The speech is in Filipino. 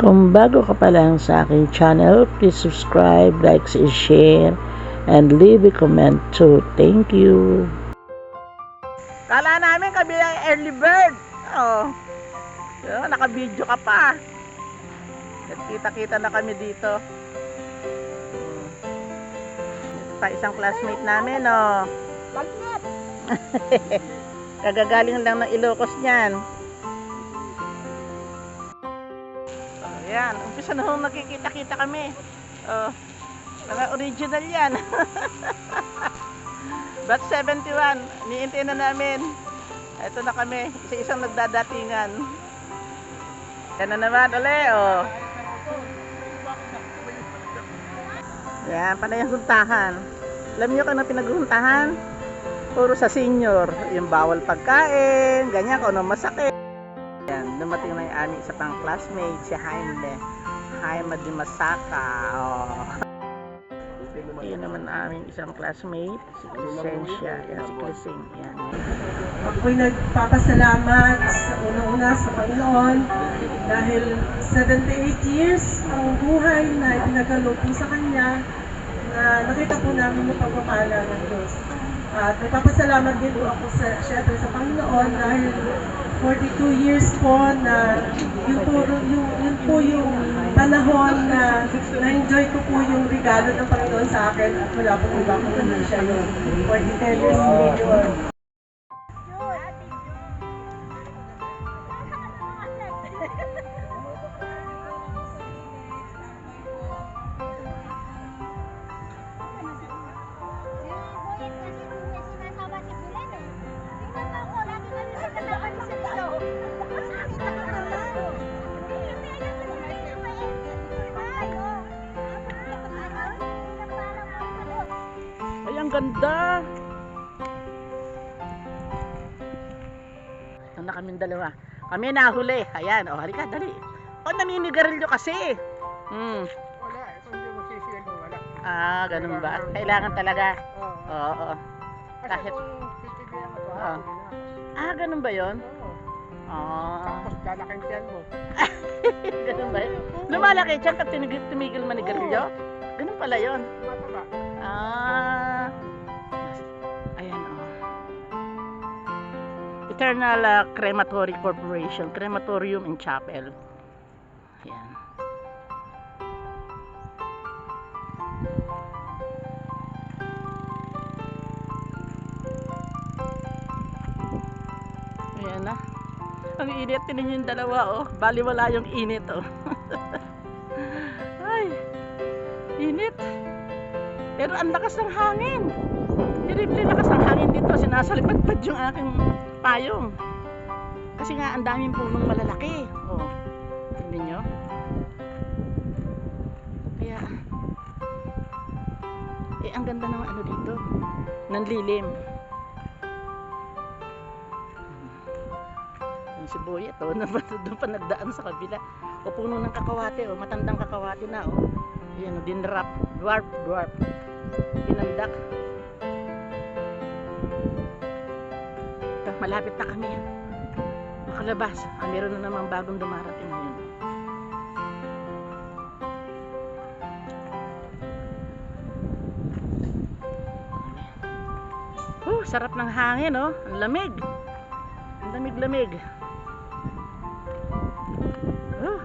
Kung bago ka pa lang sa aking channel, please subscribe, like, and share, and leave a comment too. Thank you. Kala namin kami ang early bird. Oh. So, naka-video ka pa. Kita-kita na kami dito. Ito pa isang classmate namin, oh. Bagnet! Kagagaling lang ng Ilocos niyan. Yan. Umpisa na hong nakikita-kita kami. Oh, mga original yan. Bat 71. Niintay na namin. Ito na kami. Isa-isang nagdadatingan. Yan na naman. Uli, oh. Yan, panay ang huntahan. Alam niyo kung ano pinaghuntahan? Puro sa senior. Yung bawal pagkain, ganyan, kung ano masakit. Yan, dumating na yung aming isa pang classmate, si Jaime. Jaime de Masaka. Oh. Yun naman aming isang classmate, si Crescencia. Yan, si Crescing. Yan. Ako'y nagpapasalamat sa unang-una sa Panginoon dahil 78 years ang buhay na pinagkaloob po sa Kanya na nakita po namin yung pagpapala ng Diyos. At nagpapasalamat din po ako sa, syempre sa Panginoon dahil 42 years po na yun po yung, yun po yung panahon na na-enjoy ko po yung regalo ng Panginoon sa akin at wala pong iba kundi siya yung 42 years major. Ang ganda! Ito na kaming dalawa. Kami nahuli. Ayan, oh, halika, dali. Oh, naninigarilyo kasi. Hmm. Wala, kung hindi magsisiyal mo, wala. Ah, ganun ba? Kailangan talaga. Oo. Oo. oo. Kasi Kahit- mo na. Ah, ganun ba yon? Oo. Ah, Tapos lalaking tiyan mo. ganun ba yun? Lumalaki siya pag tinigil, tumigil manigarilyo? Ganun pala yon. Eternal ah, Crematory Corporation, Crematorium and Chapel. Ayan. Ayan na. Ang init, tinan yung dalawa oh. Bali wala yung init oh. Ay. Init. Pero ang lakas ng hangin. Terrible lakas ng hangin dito. Sinasalipad-pad yung aking payong. Kasi nga ang daming punong malalaki. Oh. Tingnan nyo. Kaya eh ang ganda ng ano dito. Ng lilim. Yung sibuyat oh, na doon pa nagdaan sa kabila. O puno ng kakawate oh, matandang kakawate na oh. Ayan, oh, dinrap, dwarf, dwarf. Pinandak. Ito, malapit na kami. Makalabas. Ah, meron na naman bagong dumarating ngayon. Oh, sarap ng hangin, oh. Ang lamig. Ang lamig-lamig. Oh,